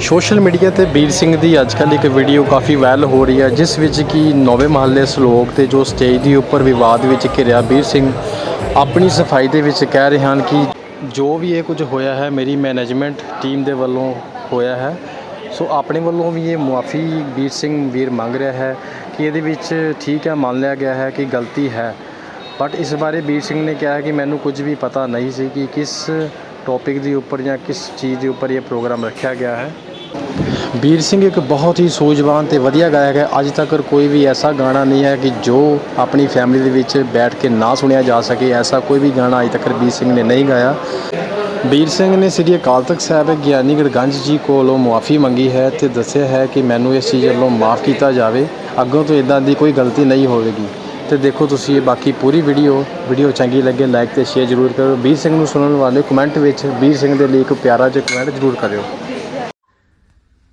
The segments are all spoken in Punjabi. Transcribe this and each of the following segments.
ਸੋਸ਼ਲ ਮੀਡੀਆ ਤੇ ਵੀਰ ਸਿੰਘ ਦੀ ਅੱਜ ਅੱਜਕੱਲ੍ਹ ਇੱਕ ਵੀਡੀਓ ਕਾਫੀ ਵਾਇਰਲ ਹੋ ਰਹੀ ਹੈ, ਜਿਸ ਵਿੱਚ ਕਿ ਨੌਵੇਂ ਮਹੱਲੇ ਸਲੋਕ ਤੇ ਜੋ ਸਟੇਜ ਦੇ ਉੱਪਰ ਵਿਵਾਦ ਵਿੱਚ ਘਿਰਿਆ ਵੀਰ ਸਿੰਘ ਆਪਣੀ ਸਫ਼ਾਈ ਦੇ ਵਿੱਚ ਕਹਿ ਰਹੇ ਹਨ ਕਿ ਜੋ ਵੀ ਇਹ ਕੁਝ ਹੋਇਆ ਹੈ, ਮੇਰੀ ਮੈਨੇਜਮੈਂਟ ਟੀਮ ਦੇ ਵੱਲੋਂ ਹੋਇਆ ਹੈ। ਸੋ ਆਪਣੇ ਵੱਲੋਂ ਵੀ ਇਹ ਮੁਆਫੀ ਵੀਰ ਸਿੰਘ ਵੀਰ ਮੰਗ ਰਿਹਾ ਹੈ ਕਿ ਇਹਦੇ ਵਿੱਚ ਠੀਕ ਹੈ, ਮੰਨ ਲਿਆ ਗਿਆ ਹੈ ਕਿ ਗਲਤੀ ਹੈ। ਬਟ ਇਸ ਬਾਰੇ ਵੀਰ ਸਿੰਘ ਨੇ ਕਿਹਾ ਕਿ ਮੈਨੂੰ ਕੁਝ ਵੀ ਪਤਾ ਨਹੀਂ ਸੀ ਕਿ ਕਿਸ ਟੌਪਿਕ ਦੇ ਉੱਪਰ ਜਾਂ ਕਿਸ ਚੀਜ਼ ਦੇ ਉੱਪਰ ਇਹ ਪ੍ਰੋਗਰਾਮ ਰੱਖਿਆ ਗਿਆ ਹੈ। ਵੀਰ ਸਿੰਘ ਇੱਕ ਬਹੁਤ ਹੀ ਸੂਝਵਾਨ ਤੇ ਵਧੀਆ ਗਾਇਕ ਹੈ। ਅੱਜ ਤੱਕ ਕੋਈ ਵੀ ਐਸਾ ਗਾਣਾ ਨਹੀਂ ਹੈ ਕਿ ਜੋ ਆਪਣੀ ਫੈਮਿਲੀ ਦੇ ਵਿੱਚ ਬੈਠ ਕੇ ਨਾ ਸੁਣਿਆ ਜਾ ਸਕੇ। ਐਸਾ ਕੋਈ ਵੀ ਗਾਣਾ ਅੱਜ ਤੱਕ ਵੀਰ ਸਿੰਘ ਨੇ ਨਹੀਂ ਗਾਇਆ। ਵੀਰ ਸਿੰਘ ਨੇ ਸ੍ਰੀ ਅਕਾਲ ਤਖਤ ਸਾਹਿਬ ਗਿਆਨੀ ਗੜਗੰਜ ਜੀ ਕੋਲੋਂ ਮੁਆਫੀ ਮੰਗੀ ਹੈ ਤੇ ਦੱਸਿਆ ਹੈ ਕਿ ਮੈਨੂੰ ਇਸ ਚੀਜ਼ ਵੱਲੋਂ ਮਾਫ ਕੀਤਾ ਜਾਵੇ। ਅੱਗੋਂ ਤੋਂ ਇਦਾਂ ਦੀ ਕੋਈ ਗਲਤੀ ਨਹੀਂ ਹੋਵੇਗੀ। ਤੇ ਦੇਖੋ ਤੁਸੀਂ ਇਹ ਬਾਕੀ ਪੂਰੀ ਵੀਡੀਓ। ਵੀਡੀਓ ਚੰਗੀ ਲੱਗੇ ਲਾਈਕ ਤੇ ਸ਼ੇਅਰ ਜ਼ਰੂਰ ਕਰੋ ਵੀਰ ਸਿੰਘ ਨੂੰ ਸੁਣਨ ਵਾਲੇ ਕਮੈਂਟ ਵਿੱਚ ਵੀਰ ਸਿੰਘ ਦੇ ਲਈ ਇੱਕ ਪਿਆਰਾ ਜਿਹਾ ਕਮੈਂਟ ਜ਼ਰੂਰ ਕਰਿਓ।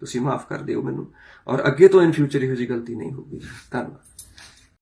ਤੁਸੀਂ ਮਾਫ ਕਰ ਦਿਓ ਮੈਨੂੰ। ਔਰ ਅੱਗੇ ਤੋਂ ਇਨ ਫਿਊਚਰ ਇਹੋ ਜਿਹੀ ਗਲਤੀ ਨਹੀਂ ਹੋਊਗੀ। ਧੰਨਵਾਦ।